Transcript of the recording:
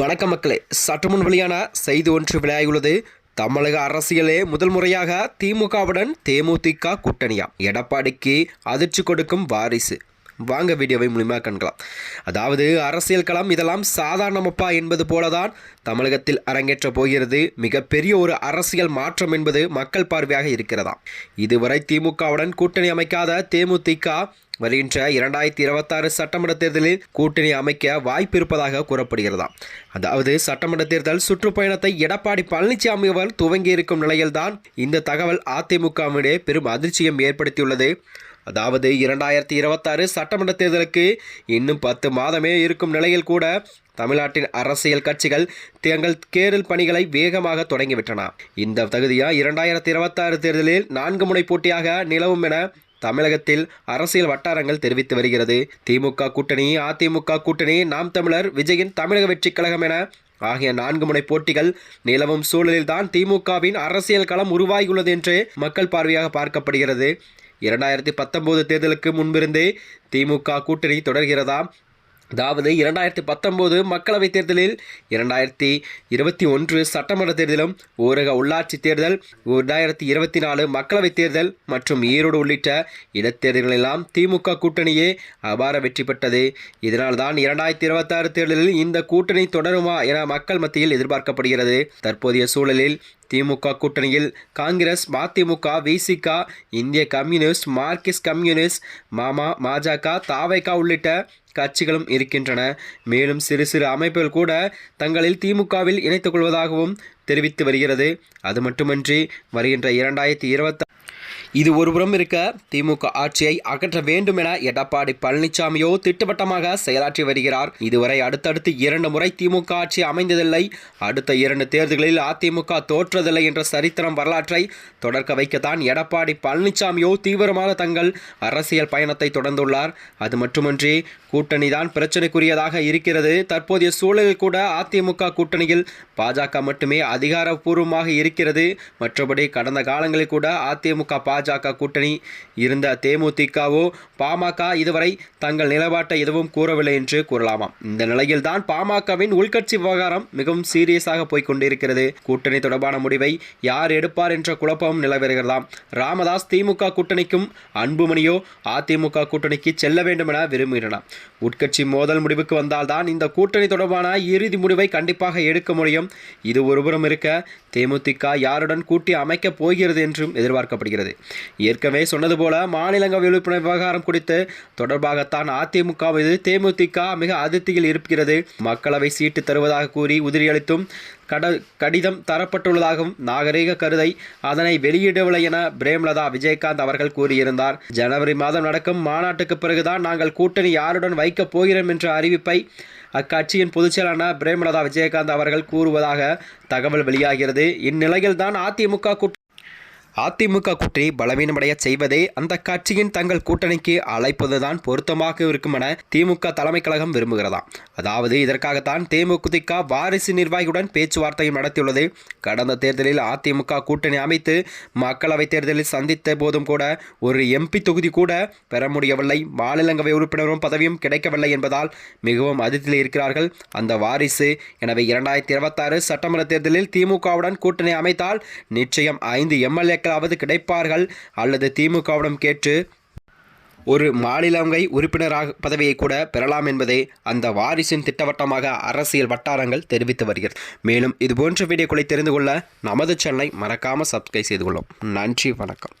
வணக்க மக்களே சற்றுமுன் வெளியான செய்தி ஒன்று விளையாகியுள்ளது. தமிழக அரசியலே முதல் முறையாக திமுகவுடன் தேமுதிக கூட்டணியா? எடப்பாடிக்கு அதிர்ச்சி கொடுக்கும் வாரிசு. வாங்க வீடியோவை மூலிமா கண்கலாம். அதாவது அரசியல் களம் இதெல்லாம் சாதாரணமப்பா என்பது போலதான் தமிழகத்தில் அரங்கேற்ற போகிறது. மிகப்பெரிய ஒரு அரசியல் மாற்றம் என்பது மக்கள் பார்வையாக இருக்கிறதா இதுவரை திமுகவுடன் கூட்டணி அமைக்காத தேமுதிக வருகின்ற இரண்டாயிரத்தி இருபத்தாறு சட்டமன்ற தேர்தலில் கூட்டணி அமைக்க வாய்ப்பு இருப்பதாக கூறப்படுகிறதா அதாவது சட்டமன்ற தேர்தல் சுற்றுப்பயணத்தை எடப்பாடி பழனிசாமி அவர் துவங்கி இருக்கும் நிலையில்தான் இந்த தகவல் அதிமுகவிடையே பெரும் அதிர்ச்சியம் ஏற்படுத்தியுள்ளது. அதாவது இரண்டாயிரத்தி இருபத்தாறு சட்டமன்ற தேர்தலுக்கு இன்னும் பத்து மாதமே இருக்கும் நிலையில் கூட தமிழ்நாட்டின் அரசியல் கட்சிகள் தங்கள் தேர்தல் பணிகளை வேகமாக தொடங்கிவிட்டன. இந்த தகுதியா இரண்டாயிரத்தி இருபத்தாறு தேர்தலில் நான்கு முனை போட்டியாக நிலவும் என தமிழகத்தில் அரசியல் வட்டாரங்கள் தெரிவித்து வருகிறது. திமுக கூட்டணி அதிமுக கூட்டணி நாம் தமிழர் விஜயின் தமிழக வெற்றிக் கழகம் என. ஆகிய நான்கு முனை போட்டிகள் நிலவும் சூழலில்தான் திமுகவின் அரசியல் களம் உருவாகியுள்ளது என்று மக்கள் பார்வையாக பார்க்கப்படுகிறது. இரண்டாயிரத்தி பத்தொன்பது தேர்தலுக்கு முன்பிருந்தே திமுக கூட்டணி தொடர்கிறதா? அதாவது இரண்டாயிரத்தி பத்தொம்போது மக்களவைத் தேர்தலில் இரண்டாயிரத்தி இருபத்தி ஒன்று சட்டமன்ற தேர்தலும் ஊரக உள்ளாட்சி தேர்தல் இரண்டாயிரத்தி இருபத்தி நாலு மக்களவைத் தேர்தல் மற்றும் ஈரோடு உள்ளிட்ட இடத்தேர்தல்களெல்லாம் திமுக கூட்டணியே அபார வெற்றி பெற்றது. இதனால்தான் இரண்டாயிரத்தி இருபத்தாறு தேர்தலில் இந்த கூட்டணி தொடருமா என மக்கள் மத்தியில் எதிர்பார்க்கப்படுகிறது. தற்போதைய சூழலில் திமுக கூட்டணியில் காங்கிரஸ் மதிமுக விசிக இந்திய கம்யூனிஸ்ட் மார்க்சிஸ்ட் கம்யூனிஸ்ட் மாமா பாஜக தாவைக்கா உள்ளிட்ட கட்சிகளும் இருக்கின்றன. மேலும் சிறு சிறு அமைப்புகள் கூட தங்களில் திமுகவில் இணைத்துக் கொள்வதாகவும் தெரிவித்து வருகிறது. அது மட்டுமன்றி வருகின்ற இரண்டாயிரத்தி இருபத்தி இது ஒருபுறம் இருக்க திமுக ஆட்சியை அகற்ற வேண்டும் என எடப்பாடி பழனிசாமியோ திட்டவட்டமாக செயலாற்றி வருகிறார். இதுவரை அடுத்தடுத்து இரண்டு முறை திமுக ஆட்சி அமைந்ததில்லை. அடுத்த இரண்டு தேர்தல்களில் அதிமுக தோற்றதில்லை என்ற சரித்திரம் வரலாற்றை தொடர்க்க வைக்கத்தான் எடப்பாடி பழனிசாமியோ தீவிரமாக தங்கள் அரசியல் பயணத்தை தொடர்ந்துள்ளார். அது மட்டுமன்றி கூட்டணி தான் பிரச்சனைக்குரியதாக இருக்கிறது. தற்போதைய சூழலில் கூட அதிமுக கூட்டணியில் பாஜக மட்டுமே அதிகாரப்பூர்வமாக இருக்கிறது. மற்றபடி கடந்த காலங்களில் கூட அதிமுக பாஜக கூட்டணி இருந்த தேமுதிகவோ பாமக இதுவரை தங்கள் நிலப்பாட்டை எதுவும் கூறவில்லை என்று கூறலாமாம். இந்த நிலையில்தான் பாமகவின் உள்கட்சி விவகாரம் மிகவும் சீரியஸாக போய்கொண்டிருக்கிறது கூட்டணி தொடர்பான முடிவை யார் எடுப்பார் என்ற குழப்பமும் நிலவருகிறதாம் ராமதாஸ் திமுக கூட்டணிக்கும் அன்புமணியோ அதிமுக கூட்டணிக்கு செல்ல வேண்டும் என விரும்புகிறார் உட்கட்சி மோதல் முடிவுக்கு வந்தால்தான் இந்த கூட்டணி தொடர்பான இறுதி முடிவை கண்டிப்பாக எடுக்க முடியும். இது ஒருபுறம் இருக்க தேமுதிக யாருடன் கூட்டி அமைக்கப் போகிறது என்றும் எதிர்பார்க்கப்படுகிறது. ஏற்கனவே சொன்னது போல மாநிலங்க விழிப்புணர்வு விவகாரம் குறித்து தொடர்பாகத்தான் அதிமுக மீது தேமுதிக மிக அதிருப்தியில் இருக்கிறது. மக்களவை சீட்டு தருவதாக கூறி உதிரியளித்தும் கட கடிதம் தரப்பட்டுள்ளதாகவும் நாகரீக கருதை அதனை வெளியிடவில்லை என பிரேம்லதா விஜயகாந்த் அவர்கள் கூறியிருந்தார். ஜனவரி மாதம் நடக்கும் மாநாட்டுக்கு பிறகுதான் நாங்கள் கூட்டணி யாருடன் வைக்கப் போகிறோம் என்ற அறிவிப்பை அக்கட்சியின் பொதுச்செயலான பிரேமலதா விஜயகாந்த் அவர்கள் கூறுவதாக தகவல் வெளியாகிறது. இந்நிலையில்தான் அதிமுக கூட்டணி அதிமுக கூட்டணி பலவீனமடைய செய்வதே அந்த கட்சியின் தங்கள் கூட்டணிக்கு அழைப்பதுதான் பொருத்தமாக இருக்கும் என திமுக தலைமை கழகம் விரும்புகிறதாம் அதாவது இதற்காகத்தான் தேமுதிக வாரிசு நிர்வாகியுடன் பேச்சுவார்த்தையும் நடத்தியுள்ளது. கடந்த தேர்தலில் அதிமுக கூட்டணி அமைத்து மக்களவைத் தேர்தலில் சந்தித்த போதும் கூட ஒரு எம்பி தொகுதி கூட பெற முடியவில்லை. மாநிலங்களவை உறுப்பினரும் பதவியும் கிடைக்கவில்லை என்பதால் மிகவும் அதிர்ச்சியில் இருக்கிறார்கள். அந்த வாரிசு எனவே இரண்டாயிரத்தி இருபத்தாறு சட்டமன்ற தேர்தலில் திமுகவுடன் கூட்டணி அமைத்தால் நிச்சயம் ஐந்து எம்எல்ஏ எம்எல்ஏக்களாவது கிடைப்பார்கள். அல்லது திமுகவிடம் கேட்டு ஒரு மாநிலங்கை உறுப்பினராக பதவியை கூட பெறலாம் என்பதை அந்த வாரிசின் திட்டவட்டமாக அரசியல் வட்டாரங்கள் தெரிவித்து வருகிறது. மேலும் இதுபோன்ற வீடியோக்களை தெரிந்து கொள்ள நமது சேனலை மறக்காமல் சப்ஸ்கிரைப் செய்து கொள்ளும் நன்றி வணக்கம்.